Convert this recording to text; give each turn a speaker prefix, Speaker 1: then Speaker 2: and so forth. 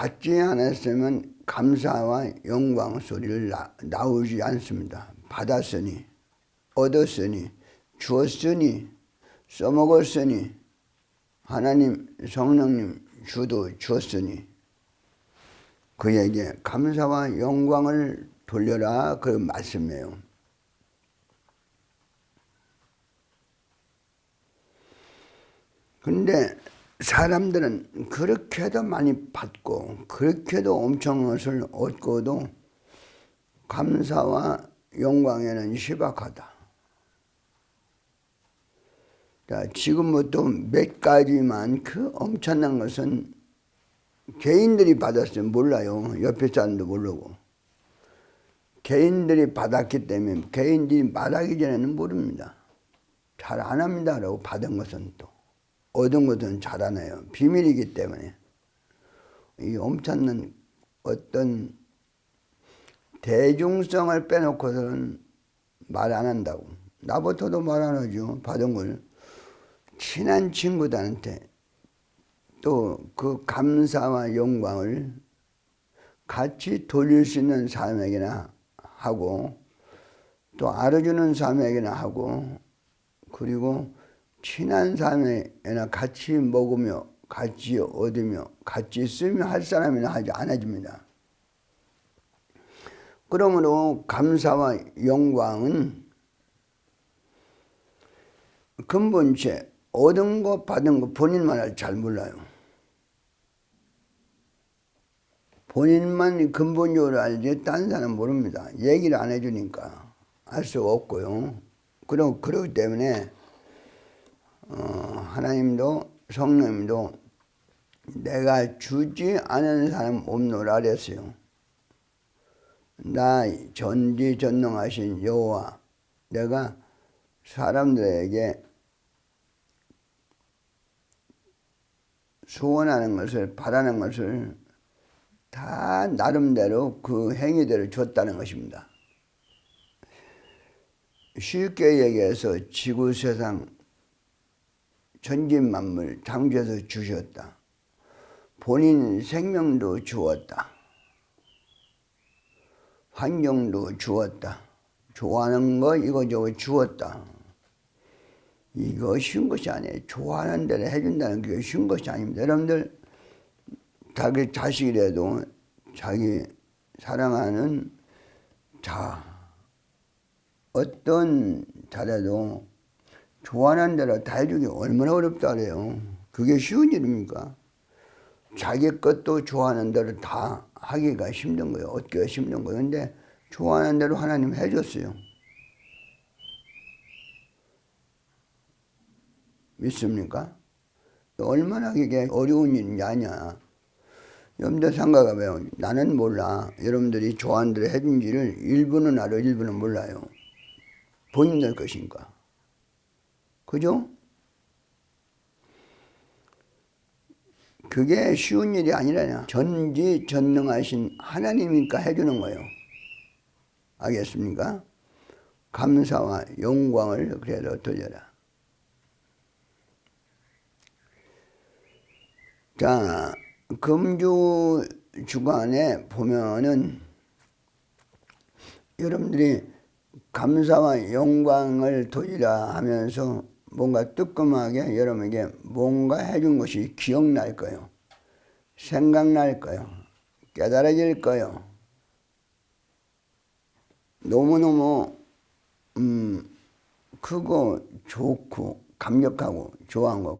Speaker 1: 받지 않았으면 감사와 영광 소리를 나, 나오지 않습니다. 받았으니, 얻었으니, 주었으니, 써먹었으니, 하나님, 성령님 주도 주었으니, 그에게 감사와 영광을 돌려라 그 말씀이에요. 근데 사람들은 그렇게도 많이 받고 그렇게도 엄청난 것을 얻고도 감사와 영광에는 희박하다. 자, 지금부터 몇 가지만 그 엄청난 것은 개인들이 받았으면 몰라요. 옆에 사람도 모르고. 개인들이 받았기 때문에 개인들이 말하기 전에는 모릅니다. 잘 안 합니다라고 받은 것은 또. 얻은 것은 잘안 해요. 비밀이기 때문에. 이 엄청난 어떤 대중성을 빼놓고서는 말 안 한다고. 나부터도 말 안 하죠. 받은 걸. 친한 친구들한테 또 그 감사와 영광을 같이 돌릴 수 있는 사람에게나 하고 또 알아주는 사람에게나 하고 그리고 친한 사람에게나 같이 먹으며 같이 얻으며 같이 쓰며 할 사람이나 하지 않아집니다. 그러므로 감사와 영광은 근본체 얻은 거 받은 거 본인만 잘 몰라요. 본인만 근본적으로 알지 딴 사람 모릅니다. 얘기를 안 해주니까 알 수가 없고요. 그러, 그렇기 때문에 어, 하나님도 성령님도 내가 주지 않은 사람 없노라 그랬어요. 나 전지전능하신 여호와 내가 사람들에게 소원하는 것을 바라는 것을 다 나름대로 그 행위대로 줬다는 것입니다. 쉽게 얘기해서 지구 세상 전진 만물 창조해서 주셨다. 본인 생명도 주었다. 환경도 주었다. 좋아하는 거 이거저거 주었다. 이거 쉬운 것이 아니에요. 좋아하는 대로 해준다는 게 쉬운 것이 아닙니다. 여러분들 자기 자식이라도 자기 사랑하는 자 어떤 자라도 좋아하는 대로 다 해주기 얼마나 어렵다 그래요. 그게 쉬운 일입니까? 자기 것도 좋아하는 대로 다 하기가 힘든 거예요. 얻기가 힘든 거예요. 근데 좋아하는 대로 하나님 해줬어요. 믿습니까? 얼마나 그게 어려운 일인지 아냐. 여러분들 봐요. 나는 몰라. 여러분들이 좋아하는 대로 해준 지를 일부는 알아, 일부는 몰라요. 본인들 것인가. 그죠? 그게 쉬운 일이 아니라냐. 전지 전능하신 하나님이니까 해주는 거예요. 알겠습니까? 감사와 영광을 그래도 돌려라. 자, 금주 주간에 보면은 여러분들이 감사와 영광을 돌리라 하면서 뭔가 뜨끔하게 여러분에게 뭔가 해준 것이 기억날 거예요. 생각날 거예요. 깨달아질 거예요. 너무너무, 음, 크고 좋고, 감격하고, 좋아한 거.